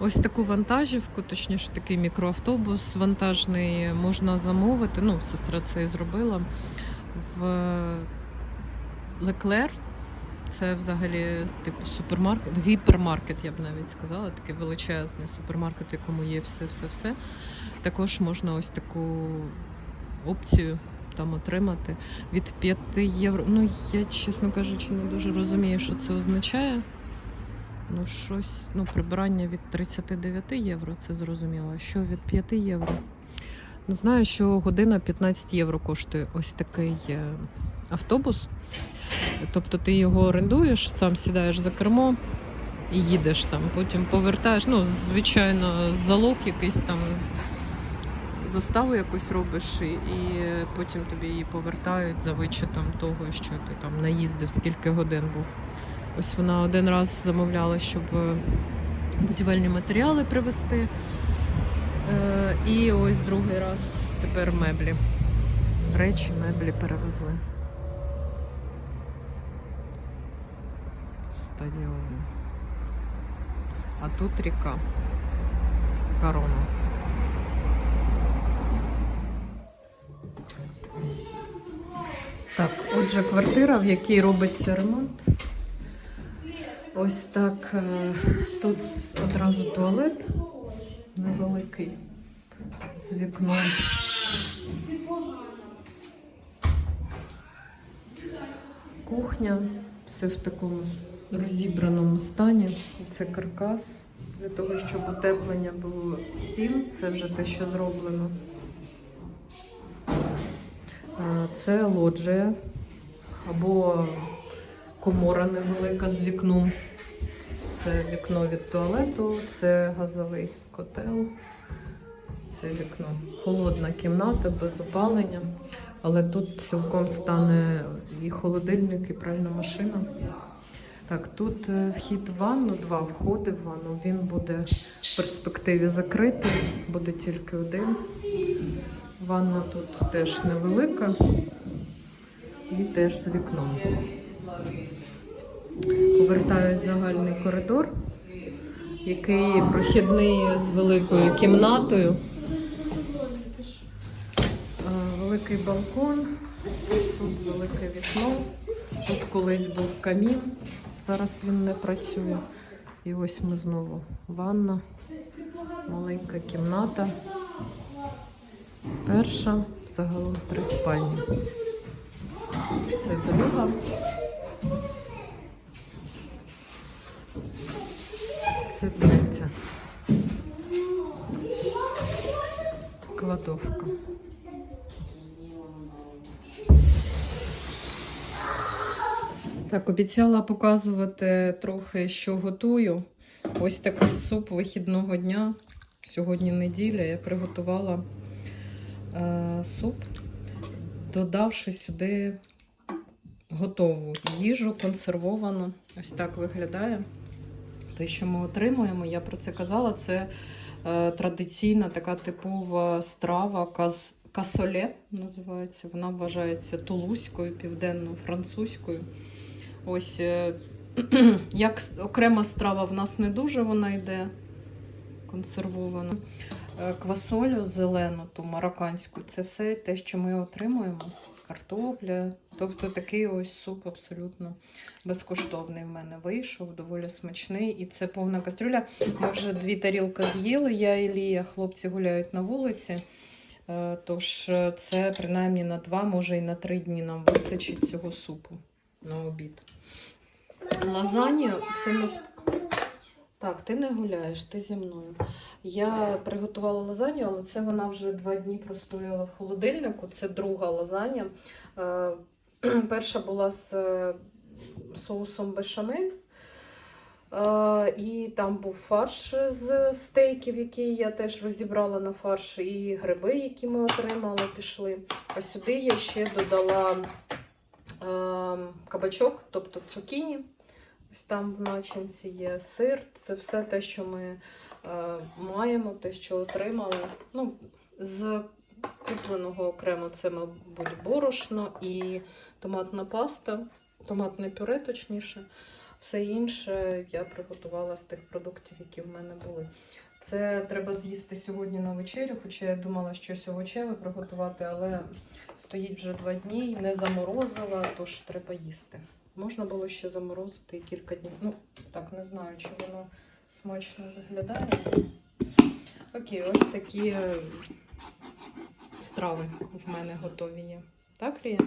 Ось таку вантажівку, точніше такий мікроавтобус вантажний можна замовити. Ну, сестра це і зробила. В Леклер. Це взагалі типу супермаркет, гіпермаркет, я б навіть сказала, такий величезний супермаркет, якому є все-все-все. Також можна ось таку опцію там отримати від 5 євро. Ну, я, чесно кажучи, не дуже розумію, що це означає. Ну, щось, ну, прибирання від 39 євро, це зрозуміло. Що від 5 євро? Ну, знаю, що година 15 євро коштує ось такий е, автобус. Тобто ти його орендуєш, сам сідаєш за кермо і їдеш там, потім повертаєш. Ну, звичайно, залог якийсь там заставу якусь робиш, і, потім тобі її повертають за вичетом того, що ти там наїздив, скільки годин був. Ось вона один раз замовляла, щоб е, будівельні матеріали привезти. Е, І ось другий раз тепер меблі. Речі, меблі перевезли. Стадіон. А тут ріка. Корона. Так, отже, квартира, в якій робиться ремонт. Ось так. е, Тут одразу туалет невеликий з вікном. Кухня, все в такому розібраному стані. Це каркас для того, щоб утеплення було стін. Це вже те, що зроблено. Е, Це лоджія або комора невелика з вікном. Це вікно від туалету, це газовий котел. Це вікно. Холодна кімната без опалення. Але тут цілком стане і холодильник, і пральна машина. Так, тут е, вхід в ванну, два входи в ванну. Він буде в перспективі закритий, буде тільки один. Ванна тут теж невелика і теж з вікном. Повертаюсь в загальний коридор, який прохідний з великою кімнатою. Е, Великий балкон, тут велике вікно, тут колись був камін, зараз він не працює. І ось ми знову ванна, маленька кімната. Перша, загалом три спальні. Це друга. Це третя. Кладовка. Так, обіцяла показувати трохи, що готую. Ось такий суп вихідного дня. Сьогодні неділя. Я приготувала е, суп, додавши сюди готову їжу консервовану. Ось так виглядає. Те, що ми отримуємо, я про це казала, це традиційна така типова страва каз, касоле називається. Вона вважається тулузькою, південно-французькою. Ось е, як окрема страва в нас не дуже вона йде консервована. Е, Квасолю зелену, ту марокканську, це все те, що ми отримуємо. Картопля. Тобто такий ось суп абсолютно безкоштовний в мене вийшов, доволі смачний. І це повна кастрюля. Ми вже дві тарілки з'їли, я і Лія, хлопці гуляють на вулиці. Е, Тож е, це принаймні на два, може і на три дні нам вистачить цього супу на обід. Лазанья це нас. Так, ти не гуляєш, ти зі мною. Я приготувала лазанью, але це вона вже два дні простояла в холодильнику. Це друга лазанья. Е, Перша була з е, соусом бешамель. Е, І там був фарш з стейків, який я теж розібрала на фарш, і гриби, які ми отримали, пішли. А сюди я ще додала е, кабачок, тобто цукіні. Ось там в начинці є сир. Це все те, що ми е, маємо, те, що отримали. Ну, з купленого окремо це, мабуть, борошно і томатна паста, томатне пюре, точніше. Все інше я приготувала з тих продуктів, які в мене були. Це треба з'їсти сьогодні на вечерю, хоча я думала щось овочеве приготувати, але стоїть вже два дні, не заморозила, тож треба їсти. Можна було ще заморозити кілька днів. Ну, так, не знаю, чи воно смачно виглядає. Окей, ось такі е, страви в мене готові є. Так, Лія?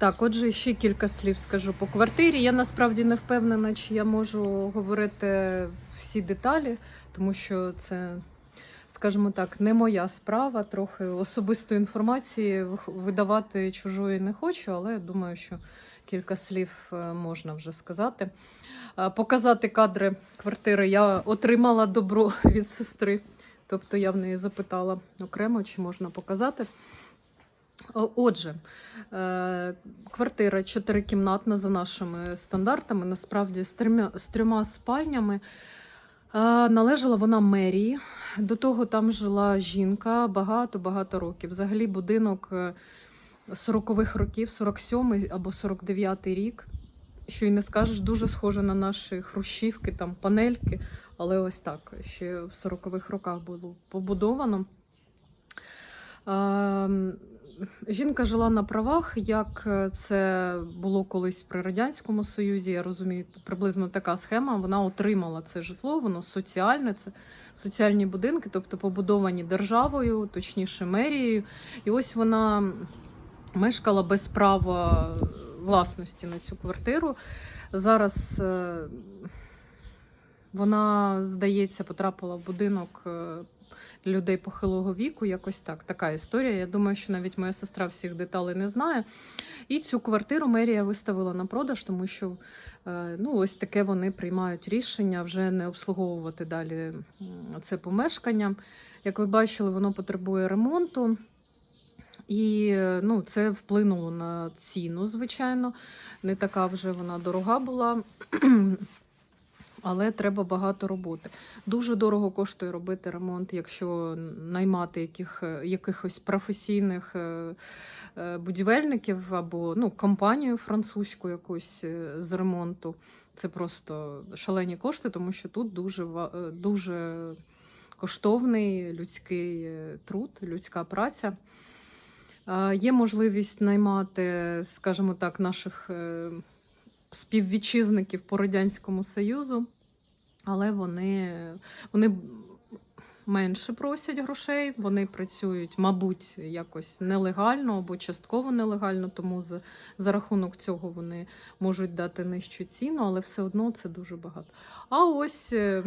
Так, отже, ще кілька слів скажу по квартирі. Я насправді не впевнена, чи я можу говорити всі деталі, тому що це, скажімо так, не моя справа. Трохи особистої інформації видавати чужої не хочу, але думаю, що кілька слів е, можна вже сказати. Е, Показати кадри квартири я отримала добро від сестри. Тобто я в неї запитала окремо, чи можна показати. Отже, е, квартира чотирикімнатна за нашими стандартами, насправді з трьома, з трьома спальнями. Е, Належала вона мерії. До того там жила жінка багато-багато років. Взагалі будинок е, 40-х років, 47-й або 49-й рік. Що й не скажеш, дуже схоже на наші хрущівки, там панельки, але ось так, ще в 40-х роках було побудовано. Жінка жила на правах, як е, це було колись при Радянському Союзі. Я розумію, приблизно така схема. Вона отримала це житло, воно соціальне, це соціальні будинки, тобто побудовані державою, точніше мерією. І ось вона мешкала без права власності на цю квартиру. Зараз е, вона, здається, потрапила в будинок е, людей похилого віку. Якось так. Така історія. Я думаю, що навіть моя сестра всіх деталей не знає. І цю квартиру мерія виставила на продаж, тому що е, ну, ось таке вони приймають рішення вже не обслуговувати далі це помешкання. Як ви бачили, воно потребує ремонту. І е, ну, це вплинуло на ціну, звичайно. Не така вже вона дорога була, але треба багато роботи. Дуже дорого коштує робити ремонт, якщо наймати яких, якихось професійних е, е, будівельників або ну, компанію французьку якусь е, з ремонту. Це просто шалені кошти, тому що тут дуже, е, дуже коштовний людський е, труд, людська праця. Е, Є можливість наймати, скажімо так, наших е, співвітчизників по Радянському Союзу, але вони, вони менше просять грошей, вони працюють, мабуть, якось нелегально або частково нелегально, тому за, за рахунок цього вони можуть дати нижчу ціну, але все одно це дуже багато. А ось е,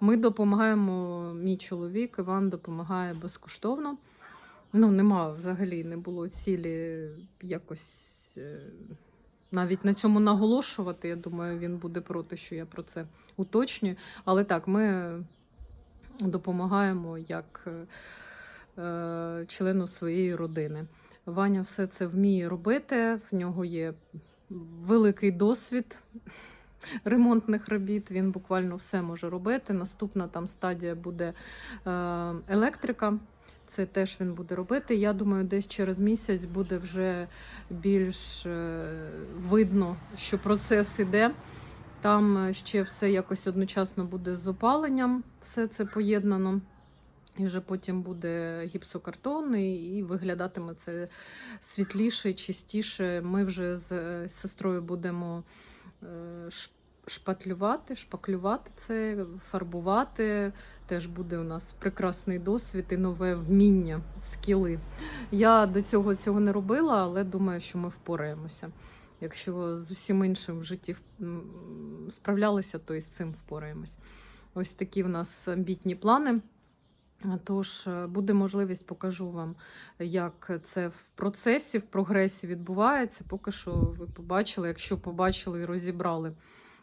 ми допомагаємо, мій чоловік Іван допомагає безкоштовно. Ну, нема взагалі не було цілі якось е, навіть на цьому наголошувати. Я думаю, він буде проти, що я про це уточнюю. Але так, ми допомагаємо як е, члену своєї родини. Ваня все це вміє робити, в нього є великий досвід ремонтних робіт. Він буквально все може робити. Наступна там стадія буде е, електрика. Це теж він буде робити. Я думаю, десь через місяць буде вже більш е, видно, що процес іде. Там е, ще все якось одночасно буде з опаленням, все це поєднано. І вже потім буде гіпсокартон, і, виглядатиме це світліше, чистіше. Ми вже з е, сестрою будемо шпатлювати, шпаклювати це, фарбувати. Теж буде у нас прекрасний досвід і нове вміння, скіли. Я до цього цього не робила, але думаю, що ми впораємося. Якщо з усім іншим в житті справлялися, то і з цим впораємось. Ось такі в нас амбітні плани. Тож е, буде можливість, покажу вам, як це в процесі, в прогресі відбувається. Поки що ви побачили, якщо побачили і розібрали.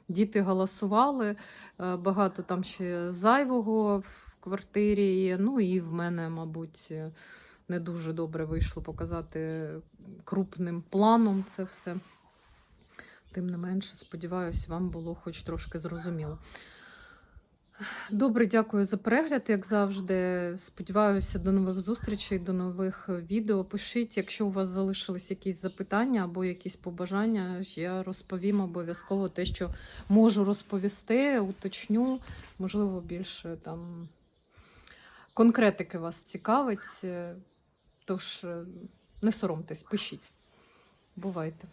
Діти голосували, е, багато там ще зайвого в квартирі. Ну і в мене, мабуть, е, не дуже добре вийшло показати крупним планом це все. тим не менше, сподіваюся, вам було хоч трошки зрозуміло. Добре, дякую за перегляд, як завжди. Сподіваюся, до нових зустрічей, до нових відео. Пишіть, якщо у вас залишились якісь запитання або якісь побажання, я розповім обов'язково те, що можу розповісти, уточню, можливо, більше там конкретики вас цікавить. Тож е, не соромтесь, пишіть. Бувайте.